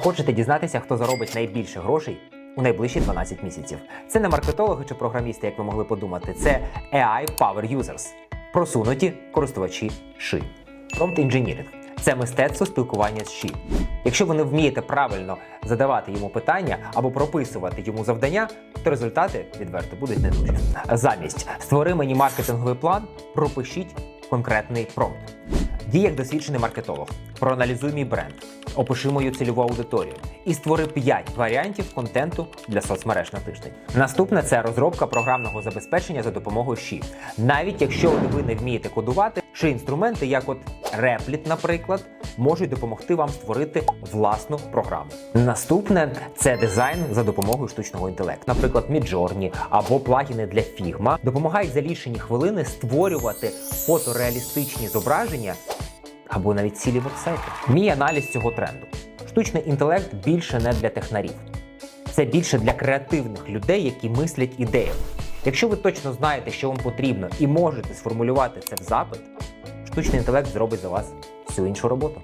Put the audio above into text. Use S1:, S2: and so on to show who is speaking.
S1: Хочете дізнатися, хто заробить найбільше грошей у найближчі 12 місяців? Це не маркетологи чи програмісти, як ви могли подумати. Це AI Power Users, просунуті користувачі ши. Prompt Engineering – це мистецтво спілкування з ши. Якщо ви не вмієте правильно задавати йому питання або прописувати йому завдання, то результати відверто будуть не дуже. Замість створи мені маркетинговий план, пропишіть конкретний промпт. Дій як досвідчений маркетолог. Проаналізуй мій бренд, опиши мою цільову аудиторію і створи 5 варіантів контенту для соцмереж на тиждень. Наступне це розробка програмного забезпечення за допомогою Ші. Навіть якщо ви не вмієте кодувати, чи інструменти, як от Replit, наприклад, можуть допомогти вам створити власну програму. Наступне це дизайн за допомогою штучного інтелекту, наприклад, Midjourney або плагіни для Figma допомагають за лічені хвилини створювати фотореалістичні зображення або навіть цілі вебсайти. Мій аналіз цього тренду. Штучний інтелект більше не для технарів. Це більше для креативних людей, які мислять ідею. Якщо ви точно знаєте, що вам потрібно, і можете сформулювати це в запит, штучний інтелект зробить за вас всю іншу роботу.